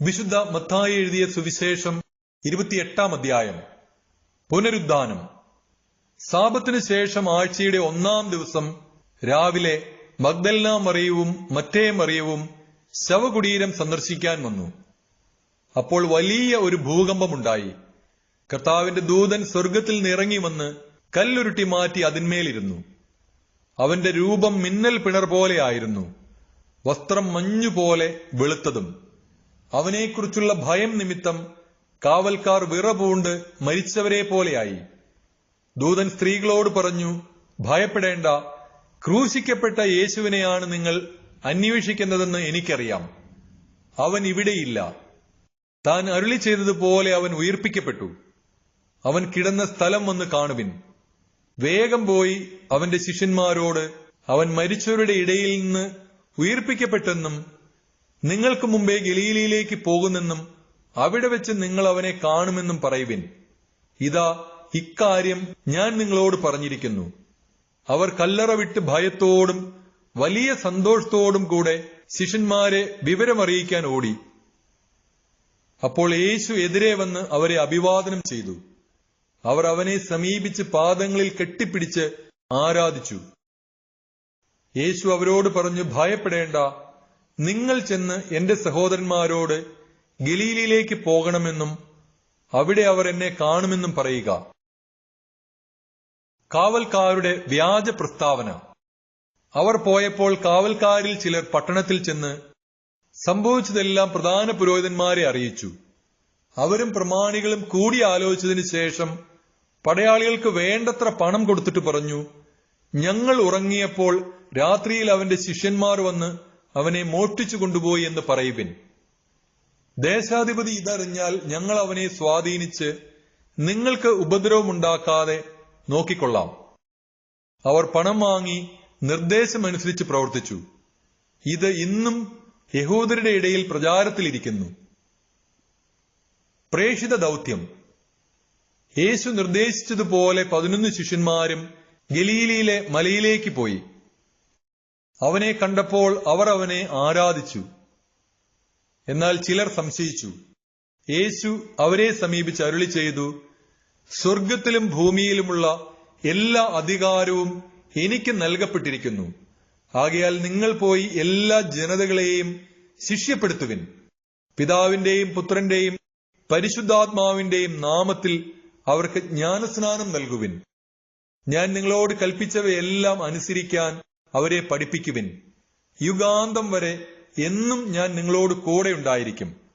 വിശുദ്ധ മത്തായി എഴുതിയ സുവിശേഷം ഇരുപത്തിയെട്ടാം അധ്യായം. പുനരുദ്ധാനം. സാപത്തിനു ശേഷം ആഴ്ചയുടെ ഒന്നാം ദിവസം രാവിലെ മഗ്ദൽന മറിയവും മറ്റേ മറിയവും ശവകുടീരം സന്ദർശിക്കാൻ വന്നു. അപ്പോൾ വലിയ ഒരു ഭൂകമ്പമുണ്ടായി. കർത്താവിന്റെ ദൂതൻ സ്വർഗത്തിൽ നിറങ്ങി വന്ന് കല്ലുരുട്ടി മാറ്റി അതിന്മേലിരുന്നു. അവന്റെ രൂപം മിന്നൽ പിണർ പോലെയായിരുന്നു വസ്ത്രം മഞ്ഞുപോലെ വെളുത്തതും. അവനെക്കുറിച്ചുള്ള ഭയം നിമിത്തം കാവൽക്കാർ വിറപൂണ്ട് മരിച്ചവരെ പോലെയായി. ദൂതൻ സ്ത്രീകളോട് പറഞ്ഞു ഭയപ്പെടേണ്ട. ക്രൂശിക്കപ്പെട്ട യേശുവിനെയാണ് നിങ്ങൾ അന്വേഷിക്കുന്നതെന്ന് എനിക്കറിയാം. അവൻ ഇവിടെയില്ല. താൻ അരുളി ചെയ്തതുപോലെ അവൻ ഉയർപ്പിക്കപ്പെട്ടു. അവൻ കിടന്ന സ്ഥലം വന്ന് കാണുവിൻ. വേഗം പോയി അവന്റെ ശിഷ്യന്മാരോട് അവൻ മരിച്ചവരുടെ ഇടയിൽ നിന്ന് ഉയർപ്പിക്കപ്പെട്ടെന്നും നിങ്ങൾക്ക് മുമ്പേ ഗലീലയിലേക്ക് പോകുന്നെന്നും അവിടെ വെച്ച് നിങ്ങൾ അവനെ കാണുമെന്നും പറയുവിൻ. ഇതാ ഇക്കാര്യം ഞാൻ നിങ്ങളോട് പറഞ്ഞിരിക്കുന്നു. അവർ കല്ലറ വിട്ട് ഭയത്തോടും വലിയ സന്തോഷത്തോടും കൂടെ ശിഷ്യന്മാരെ വിവരമറിയിക്കാൻ ഓടി. അപ്പോൾ യേശു എതിരെ വന്ന് അവരെ അഭിവാദനം ചെയ്തു. അവർ അവനെ സമീപിച്ച് പാദങ്ങളിൽ കെട്ടിപ്പിടിച്ച് ആരാധിച്ചു. യേശു അവരോട് പറഞ്ഞു ഭയപ്പെടേണ്ട. നിങ്ങൾ ചെന്ന് എന്റെ സഹോദരന്മാരോട് ഗലീലിയിലേക്ക് പോകണമെന്നും അവിടെ അവർ എന്നെ കാണുമെന്നും പറയുക. കാവൽക്കാരുടെ വ്യാജ പ്രസ്താവന. അവർ പോയപ്പോൾ കാവൽക്കാരിൽ ചിലർ പട്ടണത്തിൽ ചെന്ന് സംഭവിച്ചതെല്ലാം പ്രധാന പുരോഹിതന്മാരെ അറിയിച്ചു. അവരും പ്രമാണികളും കൂടി ആലോചിച്ചതിനു ശേഷം പടയാളികൾക്ക് വേണ്ടത്ര പണം കൊടുത്തിട്ട് പറഞ്ഞു ഞങ്ങൾ ഉറങ്ങിയപ്പോൾ രാത്രിയിൽ അവന്റെ ശിഷ്യന്മാർ വന്ന് അവനെ മോഷ്ടിച്ചു കൊണ്ടുപോയി എന്ന് പറയുവിൻ. ദേശാധിപതി ഇതറിഞ്ഞാൽ ഞങ്ങൾ അവനെ സ്വാധീനിച്ച് നിങ്ങൾക്ക് ഉപദ്രവമുണ്ടാക്കാതെ നോക്കിക്കൊള്ളാം. അവർ പണം വാങ്ങി നിർദ്ദേശമനുസരിച്ച് പ്രവർത്തിച്ചു. ഇത് ഇന്നും യഹൂദരുടെ ഇടയിൽ പ്രചാരത്തിലിരിക്കുന്നു. പ്രേഷിത ദൗത്യം. യേശു നിർദ്ദേശിച്ചതുപോലെ പതിനൊന്ന് ശിഷ്യന്മാരും ഗലീലിയിലെ മലയിലേക്ക് പോയി. അവനെ കണ്ടപ്പോൾ അവർ അവനെ ആരാധിച്ചു. എന്നാൽ ചിലർ സംശയിച്ചു. യേശു അവരെ സമീപിച്ച് അരുളി ചെയ്തു സ്വർഗത്തിലും ഭൂമിയിലുമുള്ള എല്ലാ അധികാരവും എനിക്ക് നൽകപ്പെട്ടിരിക്കുന്നു. ആകയാൽ നിങ്ങൾ പോയി എല്ലാ ജനതകളെയും ശിഷ്യപ്പെടുത്തുവിൻ. പിതാവിന്റെയും പുത്രന്റെയും പരിശുദ്ധാത്മാവിന്റെയും നാമത്തിൽ അവർക്ക് ജ്ഞാനസ്നാനം നൽകുവിൻ. ഞാൻ നിങ്ങളോട് കൽപ്പിച്ചവയെല്ലാം അനുസരിക്കാൻ അവരെ പഠിപ്പിക്കുവിൻ. യുഗാന്തം വരെ എന്നും ഞാൻ നിങ്ങളോട് കൂടെ ഉണ്ടായിരിക്കും.